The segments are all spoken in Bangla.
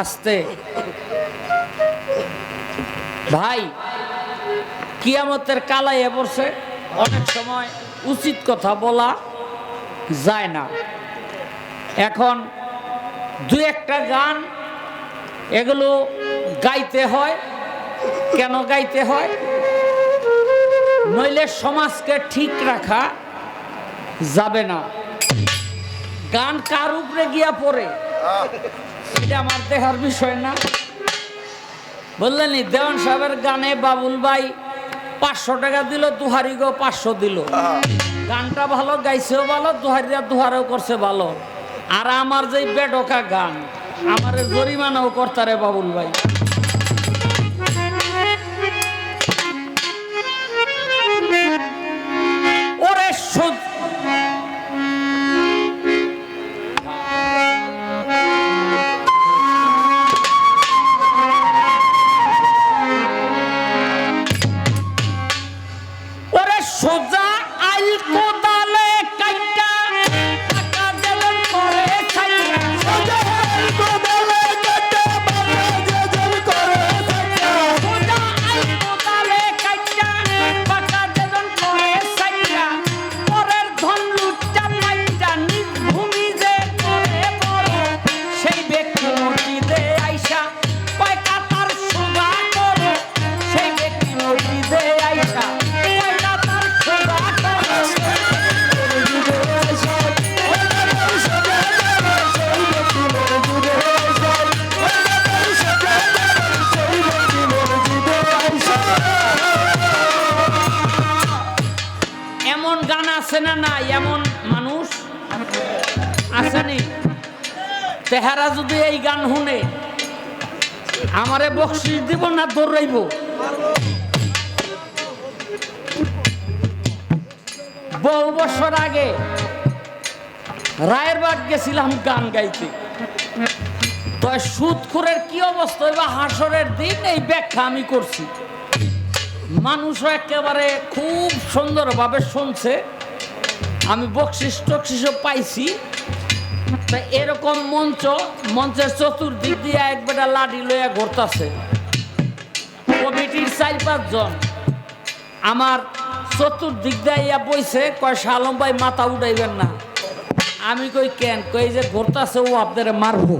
আসতে। ভাই, কিয়ামতের কালাইয়ে পড়ছে অনেক সময় উচিত কথা বলা যায় না। এখন দু একটা গান, এগুলো গাইতে হয়। কেন গাইতে হয়? নইলে সমাজকে ঠিক রাখা যাবে না। গান কার উপরে গিয়া পড়ে? এটা আমার দেখার বিষয় না। বললেন দেওয়ান সাহেবের গানে বাবুল ভাই পাঁচশো টাকা দিল দুহারি গো পাঁচশো দিল। গানটা ভালো গাইছেও ভালো দুহারিরা দুহারেও করছে ভালো। আর আমার যে বেডকা গান আমার জরিমানাও কর্তারে বাবুল ভাই। আছে না না, এমন মানুষ আসেনি তেহারা যদি এই গান শুনে, আমারে বকশিস দিব না, দৌড়াইব? বহু বছর আগে রায়ের রায়েরবাগ গেছিলাম গান গাইতে। তো সুদখোরের কি অবস্থা? বা হাসরের দিন এই ব্যাখ্যা আমি করছি। মানুষও একেবারে খুব সুন্দরভাবে শুনছে। আমি বকশিস টকশিসও পাইছি। তা এরকম মঞ্চ, মঞ্চের চতুর্দিক দিয়ে এক বেটা লাঠি লইয়া ঘুরতাছে। কমিটির চার পাঁচজন। আমার চতুর্দিক দিয়ে ইয়া বইছে, কয়, শালম ভাই, মাথা উঠাইবেন না। আমি কই, কেন? কই যে ঘুরতাছে, ও আপনারা মারবো।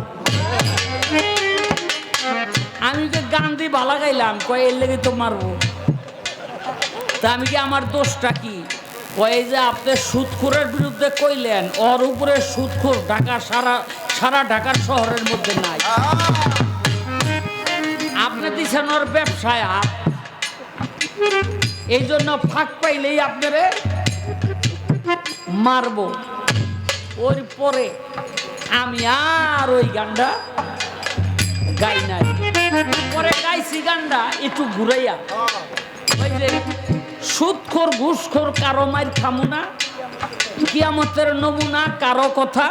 আমি যে গান দিয়ে ভালা গাইলাম। কয়, এর লেগে তো মারবো। তা আমি কি, আমার দোষটা কি? এই যে আপনি সুদখোরের বিরুদ্ধে কইলেন, ওর উপরে সুদখোর ঢাকা সারা সারা ঢাকার শহরের মধ্যে নাই। আপনি দিচ্ছেন ওর ব্যবসায় হাত। এই জন্য ফাঁক পাইলেই আপনারে মারবো। ওর পরে আমি আর ওই গানটা গাই নাই। পরে গাইছি গানটা, একটু ঘুরাইয়া। ওই সুদখোর ঘুষখোর কারও মাইর খামু না কিয়ামতের নমুনা কারও কথা।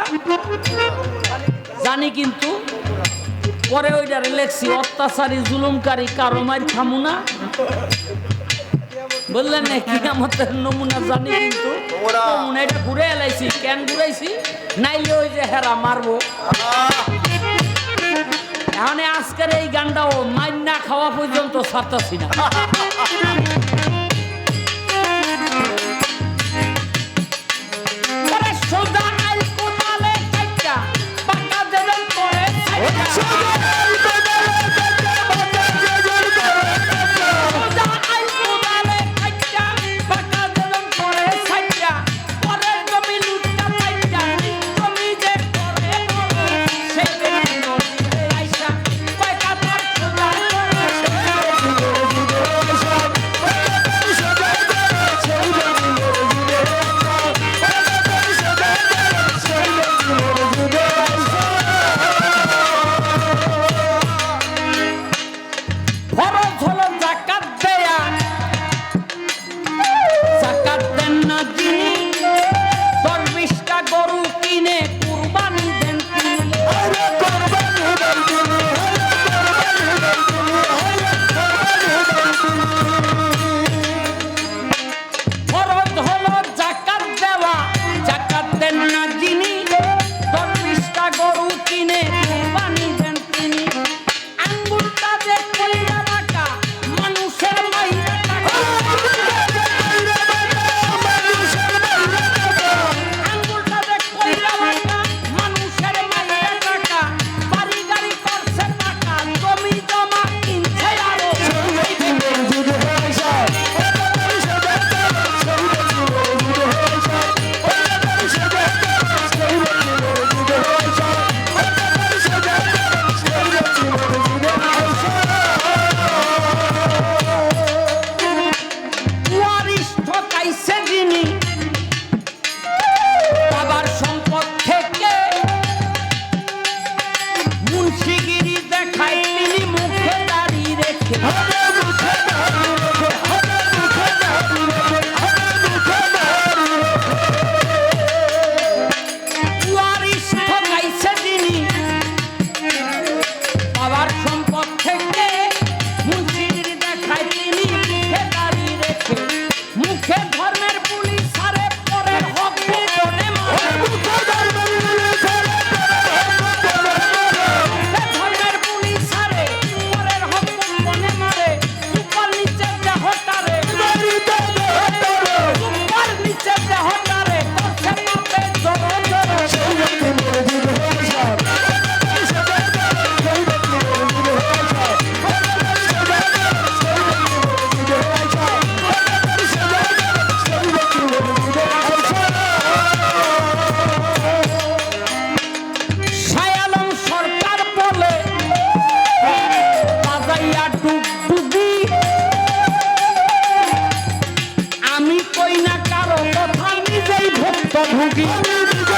জানি কিন্তু পরে ওইটারে লেখছি, অত্যাচারী, জুলুমকারী কারও মাইর খামু না বললেন না কিয়ামতের নমুনা জানি কিন্তু ঘুরে এলাইছি, কেন ঘুরাইছি? নাইলে ওই যে হেরা মারবো। এখন আজকের এই গানটাও মাইন খাওয়া পর্যন্ত ছাড়তাছি না।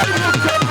Let's.